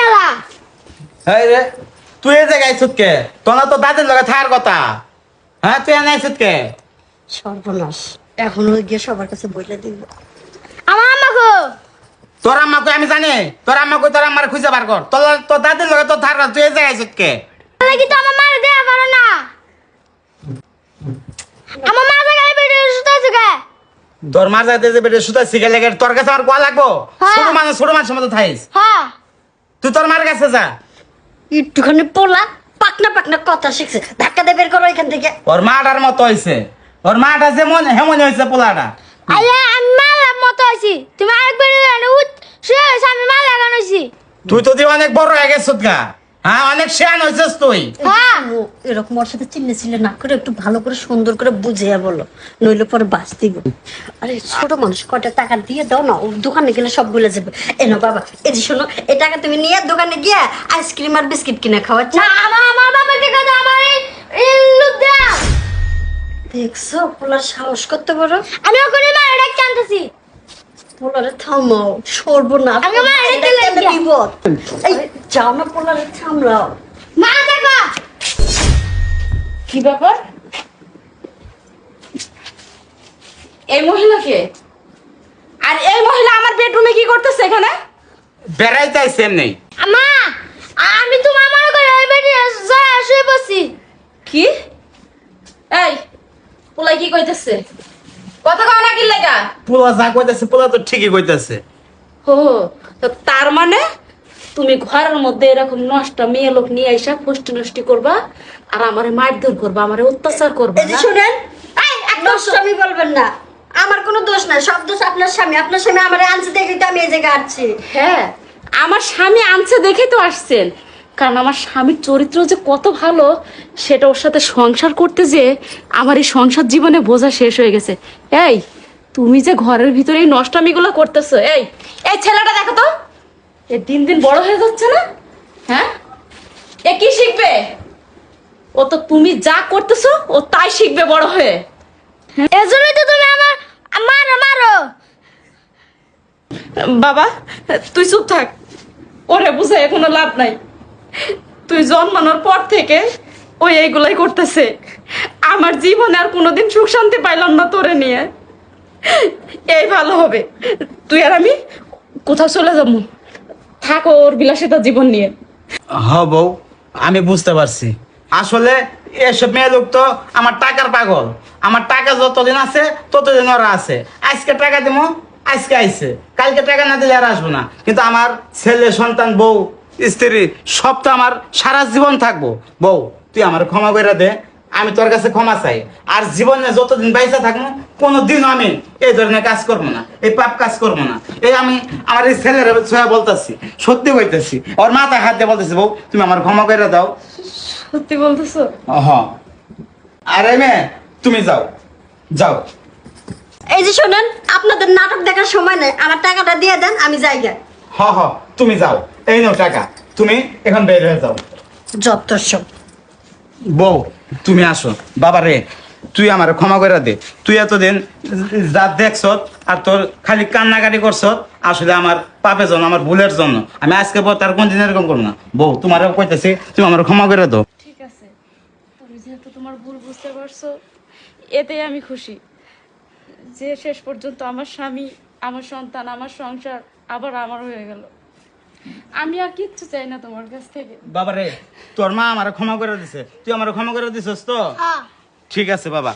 গেলা? এই রে তুই এই জায়গায় তোরা তো দাদের লগে কথা। হ্যাঁ তুই এনে সর্বনাশ এখন ওই গিয়ে সবার কাছে বলে দিব। আমার আম্মাকে তোর আম্মাকে আমি জানি। তোর আম্মাকে তোর আম্মার খুঁজে বার কর। তোর তোর দাদের লগে তোর থাকার তুই এই জায়গায় তাহলে কি তো আমার মারে দেয়া পারো না? আমার মা জায়গায় বেরিয়ে সুতা আছে তোর মার সুতা শিখে লেগে তোর কাছে আমার কোয়া লাগবো? হ্যাঁ। ছোট মানুষ ছোট মানুষের মতো থাইস হ্যাঁ। তুই তোর মার কাছে যা। একটুখানি পোলা পাকনা পাকনা কথা শিখছে। ধাক্কা দিয়ে বের করো এখান থেকে। ওর মাটার মতো হইছে। ওর মাটা যে মনে হেমন হইছে পোলাটা। আরে আমি মালার মতো হইছি তুমি আরেকবার উঠ শুয়ে আমি মাল লাগানো হয়েছি তুই তো দিয়ে অনেক বড় হয়ে গেছ গা। হ্যাঁ অনেক শেয়ান হয়েছিস তুই। হ্যাঁ এরকম ওর সাথে চিল্লে চিল্লে না করে একটু ভালো করে সুন্দর করে বুঝিয়ে বলো নইলে পরে বাস দিব আরে ছোট মানুষ কটা টাকা দিয়ে দাও না ওর দোকানে গেলে সব ভুলে যাবে। এনো বাবা এই যে শোনো এই টাকা তুমি নিয়ে দোকানে গিয়ে আইসক্রিম আর বিস্কিট কিনে খাওয়াচ্ছ না আমার আমার বাবার থেকে তো আমার এই ইল্লু দেয়া দেখছ পোলার সাহস করতে পারো আমি ওখানে মারে ডাকতে আনতেছি পোলারে থামাও সর্বনাশ আমাকে মা, এটা এটা তুলে একটা বিপদ। এই যাও না পোলারে থামলাও মা দেখো! কি ব্যাপার? এই মহিলাকে আর এই মহিলা আমার বেডরুমে কি করতেছে এখানে? বেড়াইতে আইসি এমনি। মা আমি তোমার মনে করে ওই বেটি শুয়ে বসছি কি? এই পোলাই কি কইতেছে? কথা কও না কি লাগা পোলা যা কইতাছে পোলা তো ঠিকই কইতাছে। হো তো তার মানে? তুমি ঘরের মধ্যে এরকম নষ্ট মেয়ে লোক নিয়ে আইসা ফুষ্টি নষ্টি করবা আর আমারে মারধর করবা আমারে অত্যাচার করবা না? শুনেন স্বামী বলবেন না। আমার কোনো দোষ নাই সব দোষ আপনার স্বামী। আপনার স্বামী আমার আনছে দেখে তো আমি এই জায়গায় আসছি হ্যাঁ আমার স্বামী আনছে দেখে তো আসছেন। কারণ আমার স্বামীর চরিত্র যে কত ভালো সেটা ওর সাথে সংসার করতে যে আমার এই সংসার জীবনে বোঝা শেষ হয়ে গেছে। এই তুমি যে ঘরের ভিতরে এই নষ্টামিগুলো করতেছো এই এই ছেলেটা দেখো তো। এ দিন দিন বড় হয়ে যাচ্ছে না? হ্যাঁ? এ কি শিখবে? ও তো তুমি যা করতেছো ও তাই শিখবে বড় হয়ে। এজন্যই তো তুমি আমার মারো মারো। বাবা তুই চুপ থাক। ওরে বুঝাই কোনো লাভ নাই। তুই জন্মানোর পর থেকে ওই এইগুলাই করতেছে। আমার জীবনে আর কোনোদিন সুখ শান্তি পাইলাম না তোরে নিয়ে। এই ভালো হবে। তুই আর আমি কোথাও চলে যাব। থাক ওর বিলাসিতা জীবন নিয়ে। হ, বউ, আমি বুঝতে পারছি। আসলে এসব মেয়ে লোক তো আমার টাকার পাগল। আমার টাকা যতদিন আছে, ততদিন ওরা আছে। আজকে টাকা দিব আজকে আইছে। কালকে টাকা না দিলে আর আসব না। কিন্তু আমার ছেলে, সন্তান, বউ, স্ত্রী, সব তো আমার সারা জীবন থাকব। বউ, তুই আমার ক্ষমা করে দে। আমি তোর কাছে ক্ষমা চাই। আর জীবনে যতদিন বাইসা থাকব কোনো দিন আমি এই ধরনের কাজ করব না এই পাপ কাজ করব না। এই আমি আমার এই ছেলের ছয়া বলতেছি সত্যি বলতেছি ওর মাথা হাত দিয়ে বলতেছি বউ তুমি আমার ক্ষমা করে দাও। সত্যি বলতেছো? হ। আরে মেয়ে তুমি যাও যাও। এই যে শোনেন আপনাদের নাটক দেখার সময় নেই আমার টাকাটা দিয়ে দেন আমি যাই গে। হ হ তুমি যাও। এই নাও টাকা তুমি এখন বের হয়ে যাও। যত সব। বউ তুমি আসো। বাবা রে, তুই আমার ক্ষমা করে দে। তুই এতদিন যা দেখছ আর তোর খালি কান্নাকাটি করছ আসলে আমার পাপের জন্য, আমার ভুলের জন্য। আমি আজকে পর তার কোনদিন এরকম করব না। বউ, তোমারও কইতেছি, তুমি আমার ক্ষমা করে দাও। ঠিক আছে। যেহেতু তোমার ভুল বুঝতে পারছ, এতেই আমি খুশি। যে শেষ পর্যন্ত আমার স্বামী, আমার সন্তান, আমার সংসার আবার আমার হয়ে গেল। আমি আর কিচ্ছু চাই না তোমার কাছ থেকে। বাবা রে তোর মা আমার ক্ষমা করে দিছে। তুই আমার ক্ষমা করে দিছস তো? হ্যাঁ। ঠিক আছে বাবা।